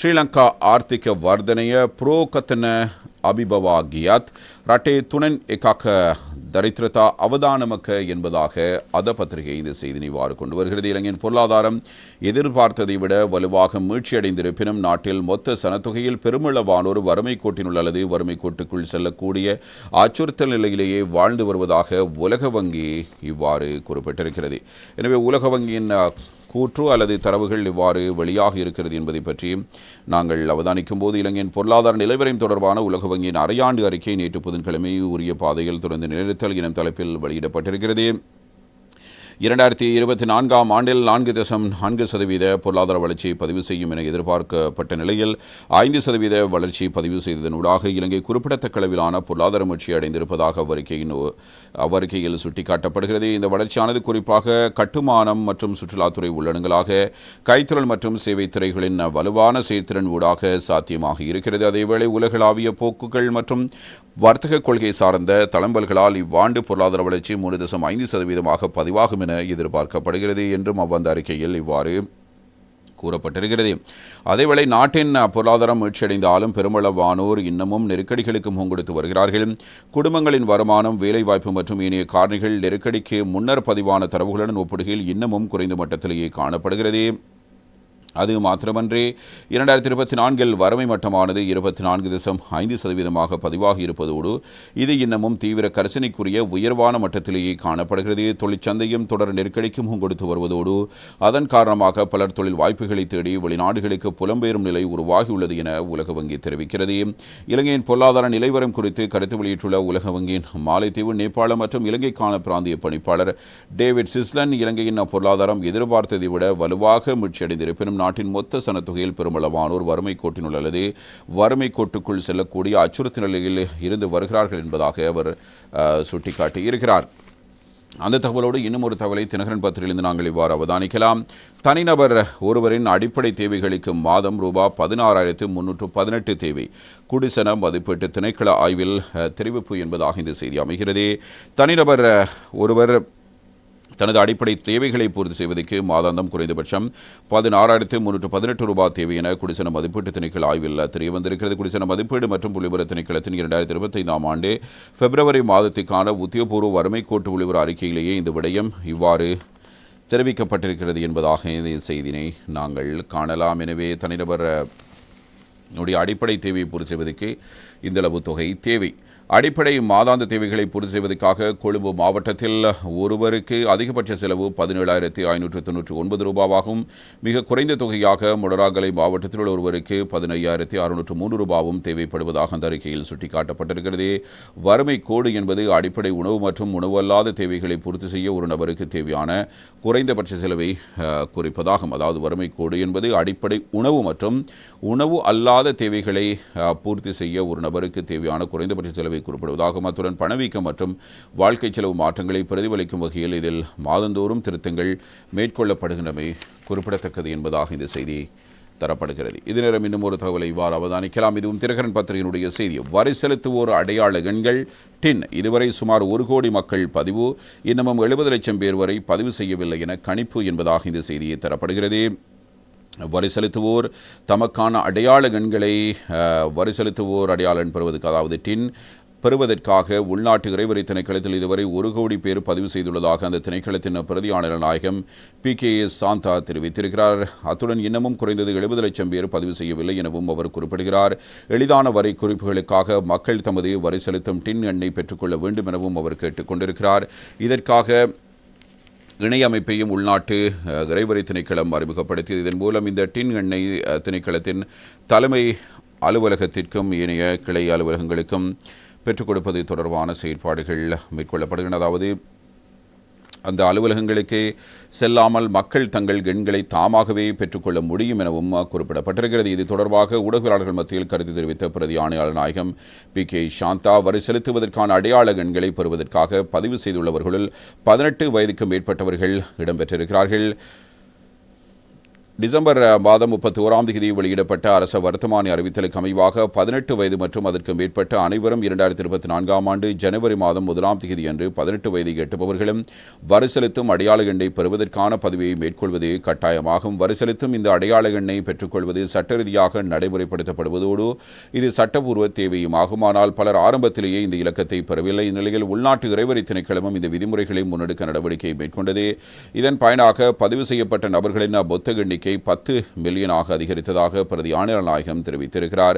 ಶ್ರೀಲಂಕಾ ಆರ್ಥಿಕ ವರ್ಧನೆಯ ಪ್ರೋಕಥನ ಅಭಿಭವಾಗಿಯತ್ ರಟೆ துணன் ಏಕಾಕ தரித்திரதா அவதானமக்க என்பதாக அத பத்திரிகை இந்த செய்தி இவ்வாறு கொண்டு வருகிறது. இலங்கையின் பொருளாதாரம் எதிர்பார்த்ததை விட வலுவாக மீழ்ச்சியடைந்திருப்பினும் நாட்டில் மொத்த சனத்தொகையில் பெருமளவானோர் வறுமை கோட்டினுள் அல்லது வறுமை கோட்டுக்குள் செல்லக்கூடிய அச்சுறுத்தல் நிலையிலேயே வாழ்ந்து வருவதாக உலக வங்கி இவ்வாறு குறிப்பிட்டிருக்கிறது. எனவே உலக வங்கியின் கூற்று அல்லது தரவுகள் இவ்வாறு வெளியாக இருக்கிறது என்பதை பற்றி நாங்கள் அவதானிக்கும் போது இலங்கையின் பொருளாதார நிலவரம் தொடர்பான உலக வங்கியின் அரையாண்டு அறிக்கை நேற்று புதன்கிழமை உரிய பாதையில் தொடர்ந்து நிலைநிறுத்தல் எனும் தலைப்பில் வெளியிடப்பட்டிருக்கிறது. இரண்டாயிரத்தி இருபத்தி நான்காம் ஆண்டில் நான்கு தசம் நான்கு சதவீத பொருளாதார வளர்ச்சியை பதிவு செய்யும் என எதிர்பார்க்கப்பட்ட நிலையில் ஐந்து சதவீத வளர்ச்சி பதிவு செய்ததனூடாக இலங்கை குறிப்பிடத்தக்க அளவிலான பொருளாதார முயற்சி அடைந்திருப்பதாக அவ்வறிக்கையின் ஒ- அவ்வறிக்கையில் சுட்டிக்காட்டப்படுகிறது. இந்த வளர்ச்சியானது குறிப்பாக கட்டுமானம் மற்றும் சுற்றுலாத்துறை உள்ளடங்களாக கைத்தொழில் மற்றும் சேவை துறைகளின் வலுவான செயற்திறன் ஊடாக சாத்தியமாக இருக்கிறது. அதேவேளை உலகளாவிய போக்குகள் மற்றும் வர்த்தக கொள்கை சார்ந்த தளம்பல்களால் இவ்வாண்டு பொருளாதார வளர்ச்சி மூன்று தசம் ஐந்து சதவீதமாக பதிவாகும் என எதிர்பார்க்கப்படுகிறது என்றும் அவ்வந்த அறிக்கையில் இவ்வாறு கூறப்பட்டிருக்கிறது. அதேவேளை நாட்டின் பொருளாதாரம் மீழ்ச்சியடைந்தாலும் பெருமளவானோர் இன்னமும் நெருக்கடிகளுக்கு முகங்கொடுத்து வருகிறார்கள். குடும்பங்களின் வருமானம் வேலைவாய்ப்பு மற்றும் ஏனைய காரணிகள் நெருக்கடிக்கு முன்னர் பதிவான தரவுகளுடன் ஒப்பிடுகையில் இன்னமும் குறைந்த மட்டத்திலேயே காணப்படுகிறது. அது மாத்திரமன்றி இரண்டாயிரத்தி இருபத்தி நான்கில் வறுமை மட்டமானது இருபத்தி நான்கு தசம் ஐந்து சதவீதமாக பதிவாகி இருப்பதோடு இது இன்னமும் தீவிர கரிசனைக்குரிய உயர்வான மட்டத்திலேயே காணப்படுகிறது. தொழிற்சந்தையும் தொடர் நெருக்கடிக்கு முகம் கொடுத்து வருவதோடு அதன் காரணமாக பலர் தொழில் வாய்ப்புகளை தேடி வெளிநாடுகளுக்கு புலம்பெயரும் நிலை உருவாகியுள்ளது என உலக வங்கி தெரிவிக்கிறது. இலங்கையின் பொருளாதார நிலைவரம் குறித்து கருத்து வெளியிட்டுள்ள உலக வங்கியின் மாலைத்தீவு நேபாளம் மற்றும் இலங்கைக்கான பிராந்திய பணிப்பாளர் டேவிட் சிஸ்லன் இலங்கையின் பொருளாதாரம் எதிர்பார்த்ததை விட வலுவாக மீட்சியடைந்திருப்பினும் நாட்டின் மொத்த சனத்தொகையில் பெருமளவானோர் வறுமை கோட்டினுள் அல்லது வறுமை கோட்டுக்குள் செல்லக்கூடிய அச்சுறுத்தல் நிலையில் இருந்து வருகிறார்கள் என்பதாக அவர் சுட்டிக்காட்டியிருக்கிறார். அந்த தகவலோடு இன்னும் ஒரு தகவலை தினகரன் பத்திரிலிருந்து நாங்கள் இவ்வாறு அவதானிக்கலாம். தனிநபர் ஒருவரின் அடிப்படை தேவைகளுக்கு மாதம் ரூபா பதினாறாயிரத்து முன்னூற்று பதினெட்டு தேவை. குடிசன மதிப்பீட்டு திணைக்கள ஆய்வில் தெரிவிப்பு என்பதாக இந்த செய்தி அமைகிறது. தனிநபர் ஒருவர் தனது அடிப்படை தேவைகளை பூர்த்தி செய்வதற்கு மாதாந்தம் குறைந்தபட்சம் பதினாறாயிரத்து முன்னூற்று பதினெட்டு ரூபாய் தேவை என குடிசன மதிப்பீட்டு திணைக்கள் ஆய்வில் தெரிய வந்திருக்கிறது. குடிசன மதிப்பீடு மற்றும் புள்ளிவிவர திணைக்களத்தின் இரண்டாயிரத்தி இருபத்தைந்தாம் ஆண்டு பிப்ரவரி மாதத்திற்கான உத்தியோகபூர்வ வறுமை கோட்டு புள்ளிவிவர அறிக்கையிலேயே இந்த விடயம் இவ்வாறு தெரிவிக்கப்பட்டிருக்கிறது என்பதாக இந்த செய்தினை நாங்கள் காணலாம். எனவே தனிநபர் உடைய அடிப்படை தேவையை பூர்த்தி செய்வதற்கு இந்தளவு தொகை தேவை. அடிப்படை மாதாந்த தேவைகளை பூர்த்தி செய்வதற்காக கொழும்பு மாவட்டத்தில் ஒருவருக்கு அதிகபட்ச செலவு பதினேழாயிரத்தி ஐநூற்று தொன்னூற்றி ஒன்பது ரூபாவாகவும் மிக குறைந்த தொகையாக முடராகலை மாவட்டத்தில் உள்ள ஒருவருக்கு பதினையாயிரத்தி அறுநூற்று மூன்று ரூபாவும் தேவைப்படுவதாக அந்த அறிக்கையில் சுட்டிக்காட்டப்பட்டிருக்கிறது. வறுமை கோடு என்பது அடிப்படை உணவு மற்றும் உணவு அல்லாத தேவைகளை பூர்த்தி செய்ய ஒரு நபருக்கு தேவையான குறைந்தபட்ச செலவை குறிப்பதாகும். அதாவது வறுமை கோடு என்பது அடிப்படை உணவு மற்றும் உணவு அல்லாத தேவைகளை பூர்த்தி செய்ய ஒரு நபருக்கு தேவையான குறைந்தபட்ச செலவை குறிப்பிடுவதாகும் அத்துடன் பணவீக்கம் மற்றும் வாழ்க்கை செலவு மாற்றங்களை பிரதிபலிக்கும் வகையில் இதில் மாதந்தோறும் திருத்தங்கள் மேற்கொள்ளப்படுகின்றமை குறிப்பிடத்தக்கது என்பதாக இந்த செய்தி தரப்படுகிறது. இது நேரம் இன்னும் ஒரு தகவலை இவ்வாறு அவதானிக்கலாம். இதுவும் திரகரன் பத்திரிகையினுடைய செய்தி. வரி செலுத்துவோர் அடையாள எண்கள் டின். இதுவரை சுமார் ஒரு கோடி மக்கள் பதிவு. இன்னமும் எழுபது லட்சம் பேர் வரை பதிவு செய்யவில்லை என கணிப்பு என்பதாக இந்த செய்தியை தரப்படுகிறது. வரி செலுத்துவோர் தமக்கான அடையாள எண்களை வரி செலுத்துவோர் அடையாளம் பெறுவதற்கு அதாவது டின் பெறுவதற்காக உள்நாட்டு இறைவரி திணைக்களத்தில் இதுவரை ஒரு கோடி பேர் பதிவு செய்துள்ளதாக அந்த திணைக்களத்தின் பிரதியாளர் நாயகம் பி கே எஸ் சாந்தா தெரிவித்திருக்கிறார். அத்துடன் இன்னமும் குறைந்தது எழுபது லட்சம் பேர் பதிவு செய்யவில்லை எனவும் அவர் குறிப்பிடுகிறார். எளிதான வரி குறிப்புகளுக்காக மக்கள் தமது வரி செலுத்தும் டின் எண்ணை பெற்றுக்கொள்ள வேண்டும் எனவும் அவர் கேட்டுக்கொண்டிருக்கிறார் இதற்காக இணையமைப்பையும் உள்நாட்டு அஹ், இறைவரி திணைக்களம் அறிமுகப்படுத்தியது. இதன் மூலம் இந்த டின் எண்ணெய் திணைக்களத்தின் தலைமை அலுவலகத்திற்கும் ஏனைய கிளை அலுவலகங்களுக்கும் பெற்றுக் கொடுப்பது தொடர்பான செயற்பாடுகள் மேற்கொள்ளப்படுகின்றன. அதாவது அந்த அலுவலகங்களுக்கு செல்லாமல் மக்கள் தங்கள் எண்களை தாமாகவே பெற்றுக்கொள்ள முடியும் எனவும் குறிப்பிடப்பட்டிருக்கிறது. இது தொடர்பாக ஊடகவியலாளர்கள் மத்தியில் கருத்து தெரிவித்த பிரதி ஆணையாளர் நாயகம் பி. கே. சாந்தா வரி செலுத்துவதற்கான அடையாள எண்களை பெறுவதற்காக பதிவு செய்துள்ளவர்களுள் பதினெட்டு வயதுக்கு மேற்பட்டவர்கள் இடம்பெற்றிருக்கிறார்கள். டிசம்பர் மாதம் முப்பத்தி ஓராம் தேதி வெளியிடப்பட்ட அரச வர்த்தமானி அறிவித்தலுக்கு அமைவாக பதினெட்டு வயது மற்றும் அதற்கு மேற்பட்ட அனைவரும் இரண்டாயிரத்தி இருபத்தி நான்காம் ஆண்டு ஜனவரி மாதம் முதலாம் தேதி அன்று பதினெட்டு வயதை எட்டுபவர்களும் வரி செலுத்தும் அடையாள எண்ணை பெறுவதற்கான பதவியை மேற்கொள்வது கட்டாயமாகும். வரி செலுத்தும் இந்த அடையாள எண்ணை பெற்றுக்கொள்வது சட்டரீதியாக நடைமுறைப்படுத்தப்படுவதோடு இது சட்டபூர்வ தேவையும் ஆகுமானால் பலர் ஆரம்பத்திலேயே இந்த இலக்கத்தை பெறவில்லை. இந்நிலையில் உள்நாட்டு இறைவரி திணைக்களமும் இந்த விதிமுறைகளை முன்னெடுக்க நடவடிக்கை மேற்கொண்டது. இதன் பயனாக பதிவு செய்யப்பட்ட நபர்களின் மொத்த எண்ணிக்கை பத்து மில்லியனாக அதிகரித்ததாக பிரதி ஆணையாளர் நாயகம் தெரிவித்திருக்கிறார்.